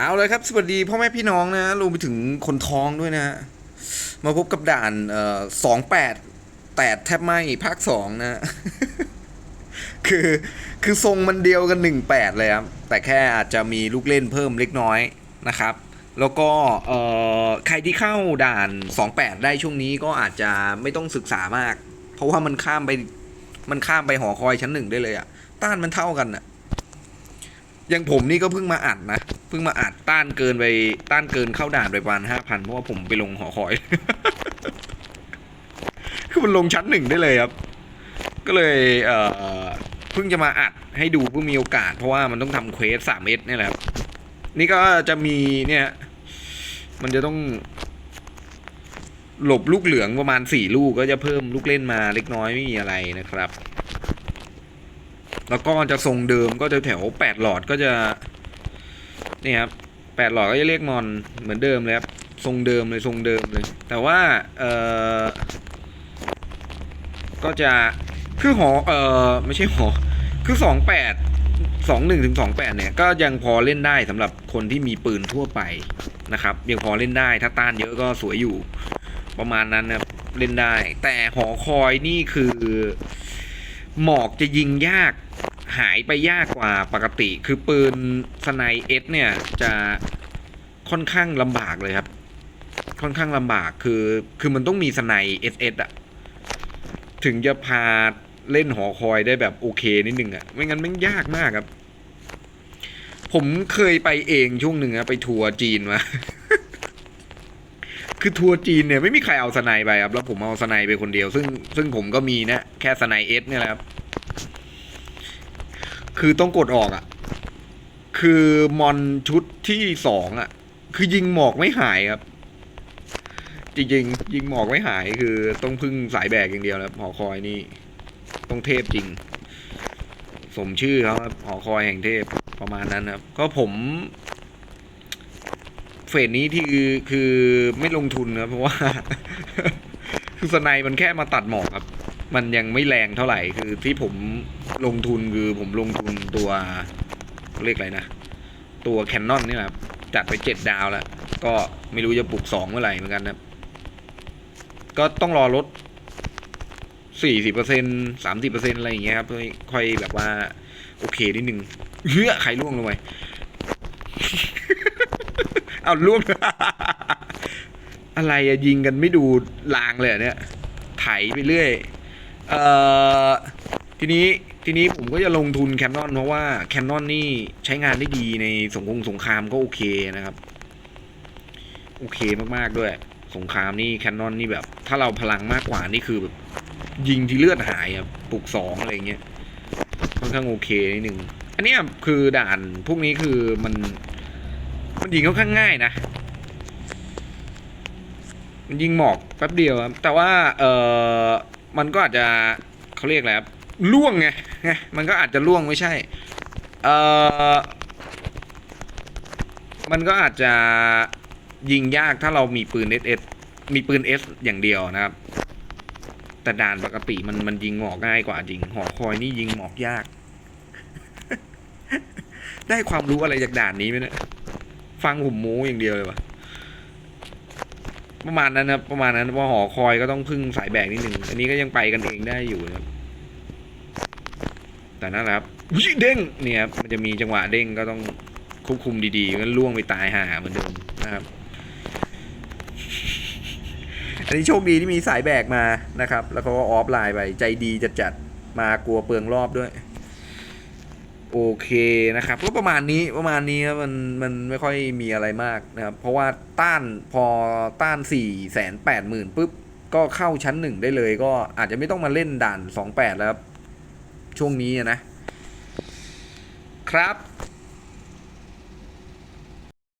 เอาเลยครับ สวัสดีพ่อแม่พี่น้องนะรวมไปถึงคนท้องด้วยนะ มาพบกับด่านเอ่อสองแปดแปดแทบไหมภาคสองนะ คือคือทรงมันเดียวกันหนึ่งแปดเลยครับ แต่แค่อาจจะมีลูกเล่นเพิ่มเล็กน้อยนะครับ แล้วก็เอ่อใครที่เข้าด่าน28ได้ช่วงนี้ก็อาจจะไม่ต้องศึกษามาก เพราะว่ามันข้ามไปมันข้ามไปหอคอยชั้นหนึ่งได้เลยอะต้านมันเท่ากันอะอย่างผมนี่ก็เพิ่งมาอัดนะ เพิ่งมาอัดต้านเกินไปต้านเกินเข้าด่านไปประมาณห้าพันเพราะว่าผมไปลงหอคอย คือมันลงชั้นหนึ่งได้เลยครับ ก็เลยเอ่อเพิ่งจะมาอัดให้ดูเพิ่งมีโอกาส เพราะว่ามันต้องทำเควสสามเอสนี่แหละครับ นี่ก็จะมีเนี่ย มันจะต้อง หลบลูกเหลืองประมาณสี่ลูกก็จะเพิ่มลูกเล่นมาเล็กน้อยไม่มีอะไรนะครับ แล้วก็จะทรงเดิมก็จะแถวแปดหลอดก็จะ นี่ครับแปดหลอดก็จะเรียกมอนเหมือนเดิมเลยครับทรงเดิมเลยทรงเดิมเลย แต่ว่าเออก็จะคือหอเออไม่ใช่หอคือสองแปดสองหนึ่งถึงสองแปดเนี่ยก็ยังพอเล่นได้สำหรับคนที่มีปืนทั่วไปนะครับยังพอเล่นได้ถ้าต้านเยอะก็สวยอยู่ ประมาณนั้นนะเล่นได้ แต่หอคอยนี่คือ หมอกจะยิงยาก หายไปยากกว่าปกติ คือปืนสไนเอสเนี่ยจะค่อนข้างลำบากเลยครับ ค่อนข้างลำบากคือคือมันต้องมีสไนเอสเอสอะถึงจะพาเล่นหอคอยได้แบบโอเคนิดนึงอะไม่งั้นมันยากมากครับ ผมเคยไปเองช่วงหนึ่งอะไปทัวร์จีนมาคือทัวร์จีนเนี่ยไม่มีใครเอาสไนไปครับแล้วผมเอาสไนไปคนเดียว ซึ่งซึ่งผมก็มีนะแค่สไนเอสเนี่ยแหละครับ คือต้องกดออกอะ่ะ คือมอนชุดที่สองอะ คือยิงหมอกไม่หายครับ จริงๆ ยิงหมอกไม่หายคือต้องพึ่งสายแบกอย่างเดียวแล้วหอคอยนี่ต้องเทพจริง สมชื่อเขาครับหอคอยแห่งเทพประมาณนั้นครับ ก็ผม เฟสนี้ที่คือคือไม่ลงทุนนะเพราะว่า คือสไนมันแค่มาตัดหมอกครับ มันยังไม่แรงเท่าไหร่คือที่ผมลงทุนคือผมลงทุนตัวเรียกอะไรนะ ตัวแคนนอนนี่แหละครับจัดไปเจ็ดดาวแล้ว ก็ไม่รู้จะปลุกสองเมื่อไหร่เหมือนกันนะครับก็ต้องรอลดสี่สิบเปอร์เซ็นสามสิบเปอร์เซ็นอะไรอย่างเงี้ยครับค่อยแบบว่า โอเคนิดนึงเฮ้ยใครล่วงลงไปเอาล่วงอะไรอะยิงกันไม่ดูลางเลยเนี่ยไถไปเรื่อย เอ่อทีนี้ทีนี้ผมก็จะลงทุนแคนนอนเพราะว่าแคนนอนนี่ใช้งานได้ดีในสงครามสงครามก็โอเคนะครับ โอเคมากๆด้วย สงครามนี่แคนนอนนี่แบบ ถ้าเราพลังมากกว่านี่คือแบบยิงที่เลือดหายอะปลุกสองอะไรเงี้ยค่อนข้างโอเคนิดนึงอันนี้คือด่านพวกนี้คือมันมันยิงค่อนข้างง่ายนะมันยิงหมอกแป๊บเดียวครับแต่ว่าเออ มันก็อาจจะเขาเรียกอะไรครับล่วงไงไงมันก็อาจจะล่วงไม่ใช่เออมันก็อาจจะยิงยากถ้าเรามีปืนเอสมีปืนเอสอย่างเดียวนะครับ แต่ด่านปกติมันมันยิงหมอกง่ายกว่าจริง หอคอยนี่ยิงหมอกยาก ได้ความรู้อะไรจากด่านนี้ไหมเนี่ยฟังผมโม้อย่างเดียวเลยวะ ประมาณนั้นนะครับ ประมาณนั้นว่าหอคอยก็ต้องพึ่งสายแบกนิดหนึ่งอันนี้ก็ยังไปกันเองได้อยู่นะครับ แต่นั่นแหละครับเด้งเนี่ยครับมันจะมีจังหวะเด้งก็ต้องควบคุมดีๆงั้นล่วงไปตายห่าเหมือนเดิมนะครับ อันนี้โชคดีที่มีสายแบกมานะครับ แล้วเขาก็ออฟไลน์ไปใจดีจัดๆมากลัวเปลืองรอบด้วย โอเคนะครับก็ประมาณนี้ประมาณนี้ครับมันมันไม่ค่อยมีอะไรมากนะครับ เพราะว่าต้านพอต้านสี่แสนแปดหมื่นปุ๊บ ก็เข้าชั้นหนึ่งได้เลย ก็อาจจะไม่ต้องมาเล่นด่านสองแปดแล้วช่วงนี้นะ ครับ